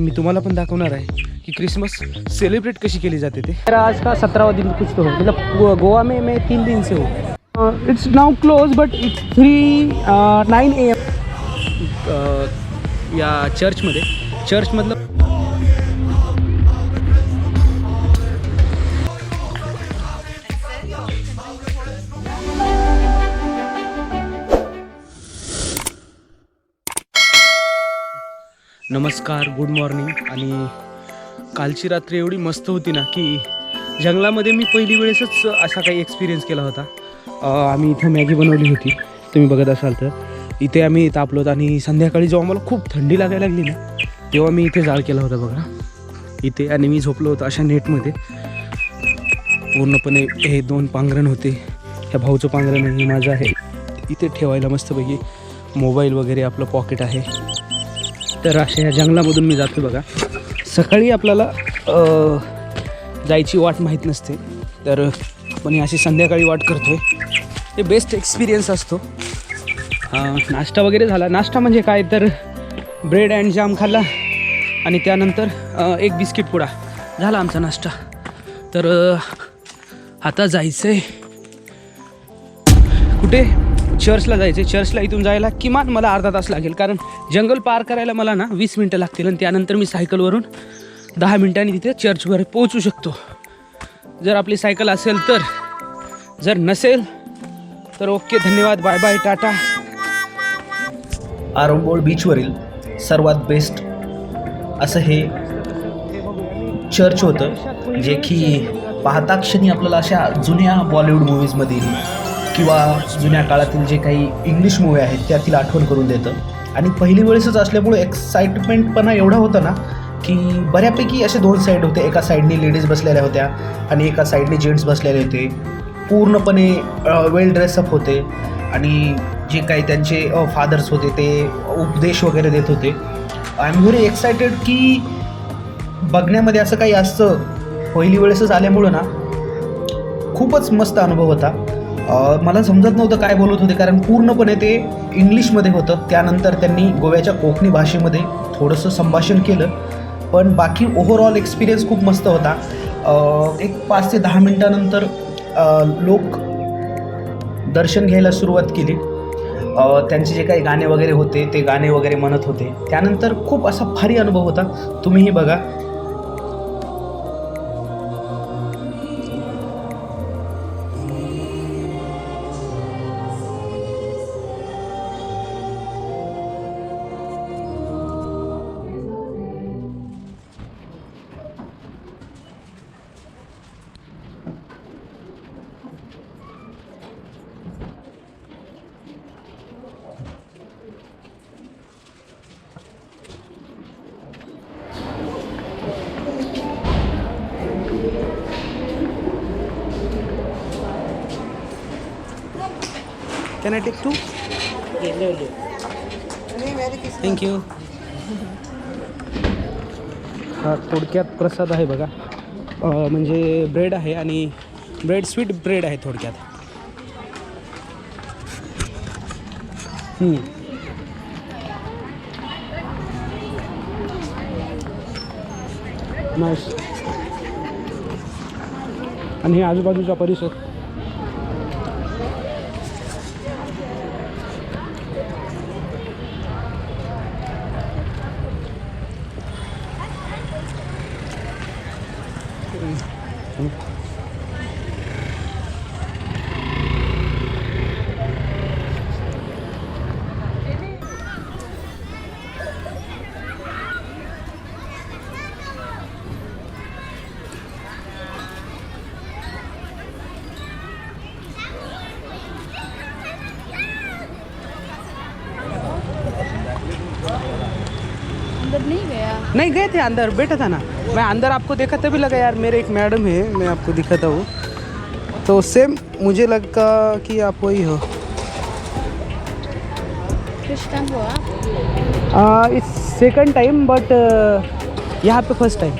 मी तुम्हाला पण दाखवणार आहे की क्रिसमस सेलिब्रेट कशी केली जाते ते. आज का सत्रहवा दिन कुछ तो हो मतलब गोवा में मैं तीन दिन से हूँ। It's now close but it's three nine A M या चर्चमध्ये चर्चमधलं नमस्कार गुड मॉर्निंग आणि कालची रात्री एवढी मस्त होती ना की जंगलामध्ये मी पहिली वेळेसच असा काही एक्सपिरियन्स केला होता. आम्ही इथं मॅगी बनवली होती. तुम्ही बघत असाल तर. इथे आम्ही तापलो होतो आणि संध्याकाळी जेव्हा मला खूप थंडी लागायला लागली ना तेव्हा मी इथे जाळ केला होता बघा. इथे आणि मी झोपलो होतो अशा नेटमध्ये. पूर्णपणे हे दोन पांघरण होते. ह्या भाऊचं पांघरण हे माझं आहे. इथे ठेवायला मस्तपैकी मोबाईल वगैरे आपलं पॉकेट आहे. तर अशा ह्या जंगलामधून मी जातो बघा. सकाळी आपल्याला जायची वाट माहीत नसते. तर पण अशी संध्याकाळी वाट करतो आहे ते बेस्ट एक्सपिरियन्स असतो नाश्ता वगैरे झाला. नाश्ता म्हणजे काय? तर ब्रेड अँड जाम खाल्ला. आणि त्यानंतर एक बिस्किट पुडा. झाला आमचा नाश्ता. तर आता जायचं आहे कुठे? चर्चला जायचं चर्चला इथून जायला किमान मला अर्धा तास लागेल. कारण जंगल पार करायला मला ना वीस मिनटं लागतील आणि त्यानंतर मी सायकलवरून दहा मिनटांनी तिथे चर्चवर पोहोचू शकतो. जर आपली सायकल असेल तर जर नसेल तर ओके धन्यवाद बाय बाय टाटा. आरंबोळ बीचवरील सर्वात बेस्ट असं हे चर्च होतं जे की पाहता क्षणी आपल्याला अशा जुन्या बॉलिवूड मूवीजमधील किंवा जुन्या काळातील जे काही इंग्लिश मूवी आहेत त्यातील आठवण करून देतं. आणि पहिली वेळेसच असल्यामुळे एक्साइटमेंटपणा एवढा होता ना की बऱ्यापैकी असे दोन साईड होते. एका साईडने लेडीज बसलेल्या होत्या आणि एका साईडने जेंट्स बसलेले होते. पूर्णपणे वेल ड्रेसअप होते. आणि जे काही त्यांचे फादर्स होते ते उपदेश वगैरे देत होते. आय एम व्हेरी एक्सायटेड की बघण्यामध्ये असं काही असतं. पहिली वेळेसच आल्यामुळं ना खूपच मस्त अनुभव होता. मला समजत नव्हतं काय बोलत होते कारण पूर्णपणे ते इंग्लिशमध्ये होतं. त्यानंतर त्यांनी गोव्याच्या कोकणी भाषेमध्ये थोडंसं संभाषण केलं. पण बाकी ओव्हरऑल एक्सपिरियन्स खूप मस्त होता. एक पाच ते दहा मिनटानंतर लोक दर्शन घ्यायला सुरुवात केली. त्यांचे जे काही गाणे वगैरे होते ते गाणे वगैरे म्हणत होते. त्यानंतर खूप असा भारी अनुभव होता. तुम्हीही बघा. Can I take two thank you हा थोडक्यात प्रसाद आहे बघा. अ, म्हणजे ब्रेड आहे आणि ब्रेड स्वीट ब्रेड आहे थोडक्यात. हम्म. Nice. आणि हे आजूबाजूचा परिसर. नहीं गए थे अंदर बैठा था ना। मैं अंदर आपको देखा तभी लगा यार मेरे एक मैडम है मैं आपको दिखाता हूँ। तो सेम मुझे लगा कि आप वही हो। इट्स सेकंड टाइम बट यहाँ पे फ़र्स्ट टाइम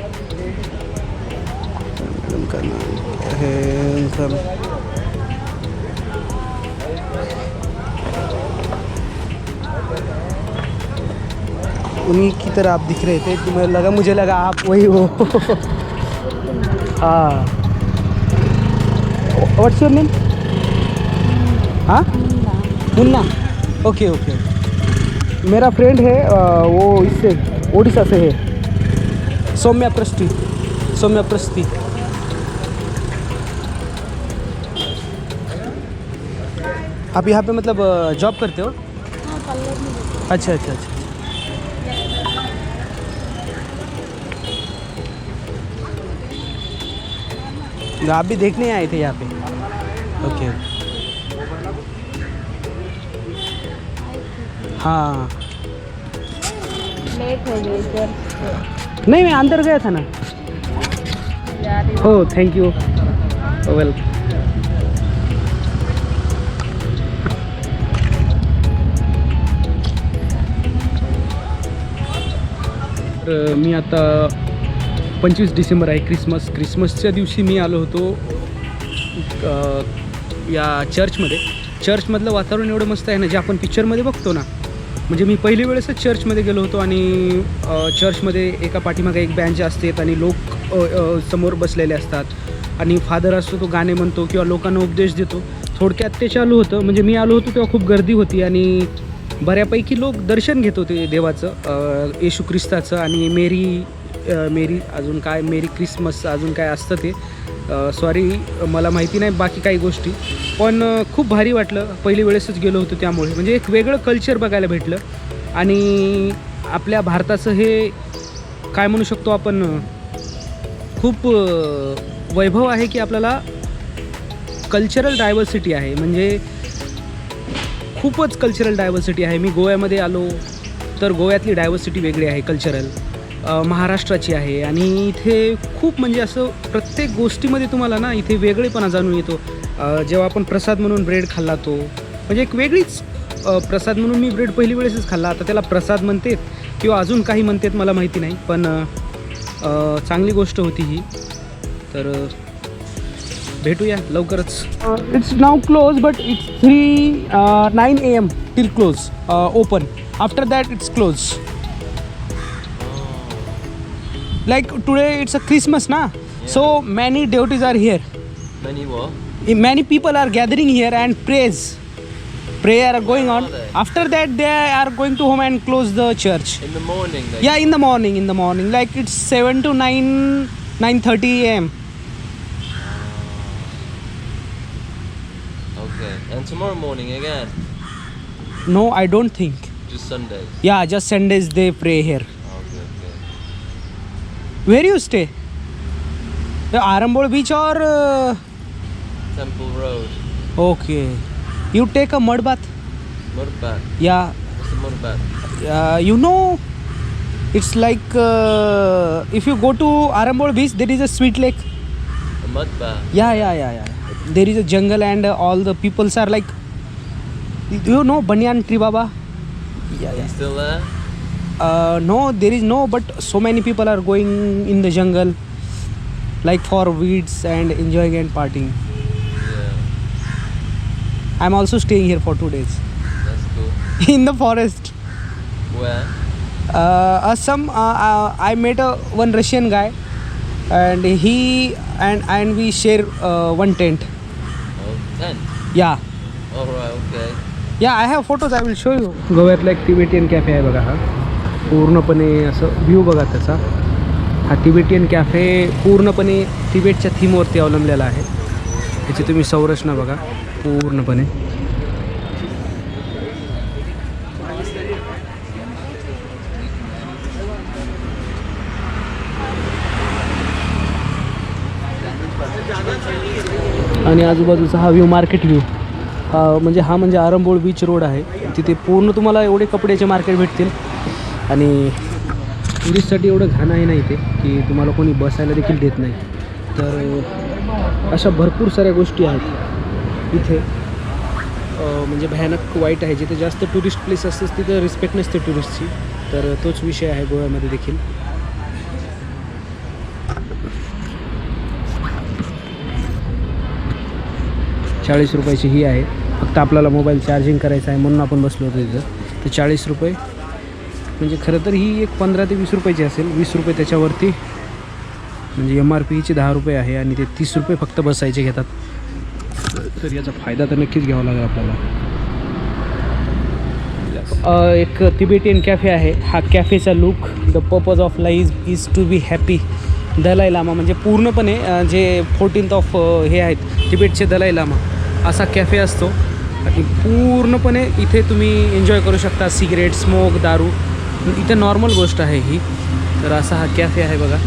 उनका नाम है उन्हीं की तरह आप दिख रहे थे तो मैं लगा मुझे लगा आप वही हो। हाँ। व्हाट्स योर नेम हाँ? मुन्ना। ओके ओके मेरा फ्रेंड है वो इससे ओडिशा से है। सौम्या प्रस्ती सौम्या प्रस्ती आप यहाँ पे मतलब जॉब करते हो? हाँ। अच्छा अच्छा अच्छा। तो आप भी देखने आए थे यहाँ पे? ओके हाँ। लेट हो गई सर नहीं मैं अंदर गया था ना। हो थैंक यू वेल मी आता पंचवीस डिसेंबर आहे क्रिसमस. क्रिसमसच्या दिवशी मी आलो होतो या चर्चमध्ये. चर्चमधलं वातावरण एवढं मस्त आहे ना जे आपण पिक्चरमध्ये बघतो ना. म्हणजे मी पहिली वेळेसच चर्चमध्ये गेलो होतो आणि चर्चमध्ये एका पाठीमागे एक बँच असतात आणि लोक समोर बसलेले असतात. आणि फादर असतो तो गाणे म्हणतो किंवा लोकांना उपदेश देतो. थोडक्यात ते चालू होतं. म्हणजे मी आलो होतो तेव्हा खूप गर्दी होती आणि बऱ्यापैकी लोक दर्शन घेत होते देवाचं येशू ख्रिस्ताचं आणि मेरी मेरी अजून काय मेरी क्रिसमस अजून काय असतं ते. सॉरी मला माहिती नाही बाकी काही गोष्टी. पण खूप भारी वाटलं. पहिली वेळेसच गेलो होतो त्यामुळे. म्हणजे एक वेगळं कल्चर बघायला भेटलं. आणि आपल्या भारताचं हे काय म्हणू शकतो आपण खूप वैभव आहे की आपल्याला कल्चरल डायव्हर्सिटी आहे. म्हणजे खूपच कल्चरल डायव्हर्सिटी आहे. मी गोव्यामध्ये आलो तर गोव्यातली डायव्हर्सिटी वेगळी आहे कल्चरल महाराष्ट्राची आहे. आणि इथे खूप म्हणजे असं प्रत्येक गोष्टीमध्ये तुम्हाला ना इथे वेगळेपणा जाणून येतो. जेव्हा आपण प्रसाद म्हणून ब्रेड खाल्ला तो म्हणजे एक वेगळीच प्रसाद म्हणून मी ब्रेड पहिली वेळेसच खाल्ला. आता त्याला प्रसाद म्हणतात किंवा अजून काही म्हणतात मला माहिती नाही पण चांगली गोष्ट होती ही. तर भेटूया लवकरच. It's now close but it's three nine A M till close open after that it's close Like today it's a Christmas, na? Yeah. So many devotees are here. Many what? Many people are gathering here and praise. Prayer are going on. After that, they are going to home and close the church. In the morning. Yeah, in the morning. In the morning, like it's seven to nine, nine thirty a.m. Okay, and tomorrow morning again. No, I don't think. Just Sundays. Yeah, just Sundays they pray here where you stay the arambol beach or uh, Temple Road. okay you take a mud bath Mud bath. yeah What's the mud bath? uh, you know it's like uh, if you go to arambol beach there is a sweet lake A mud bath. yeah yeah yeah yeah there is a jungle and uh, all the peoples are like Do you know banyan tree baba yeah You still there? uh, no there is no but so many people are going in the jungle like for weeds and enjoying and partying Yeah. i'm also staying here for two days That's cool. in the forest Where? uh, uh, some uh, uh, I met a one Russian guy, and he and and we share uh, one tent. Oh, ten. Yeah, Alright, okay. yeah. I have photos. I will show you. गोव्यातला एक Tibetan cafe आहे बघा हा पूर्णपणे असं view बघा त्याचा. हा Tibetan cafe पूर्णपणे तिबेटच्या थीमवरती अवलंबलेला आहे. त्याची तुम्ही संरचना बघा पूर्णपणे. आणि आजूबाजूचा हा व्ह्यू मार्केट व्ह्यू म्हणजे हा म्हणजे आरंबोळ बीच रोड आहे. तिथे पूर्ण तुम्हाला एवढे कपड्याचे मार्केट भेटतील. आणि टुरिस्टसाठी एवढं घाण आहे ना इथे की तुम्हाला कोणी बसायला देखील देत नाही. तर अशा भरपूर साऱ्या गोष्टी आहेत इथे. म्हणजे भयानक वाईट आहे. जिथे जास्त टुरिस्ट प्लेस असतात तिथं रिस्पेक्ट नसते टुरिस्टची तर तोच विषय आहे गोव्यामध्ये देखील. चाळीस रुपयाची ही आहे. फक्त आपल्याला मोबाईल चार्जिंग करायचा आहे म्हणून आपण बसलो होतो तिथं तर चाळीस रुपये म्हणजे खरं तर ही एक पंधरा ते वीस रुपयाची असेल. वीस रुपये त्याच्यावरती म्हणजे एम आर पीची दहा रुपये आहे आणि ते तीस रुपये फक्त बसायचे घेतात. तर याचा फायदा तर नक्कीच घ्यावा लागेल आपल्याला. एक तिबेटियन कॅफे आहे. हा कॅफेचा look the purpose of life is to be happy Dalai Lama म्हणजे पूर्णपणे जे फोर्टीन्थ ऑफ हे आहेत तिबेटचे दलाई लामा. असा कॅफे असतो. आणि पूर्णपणे इथे तुम्ही एन्जॉय करू शकता. सिगरेट स्मोक दारू. इथं नॉर्मल गोष्ट आहे ही. तर असा हा कॅफे आहे बघा.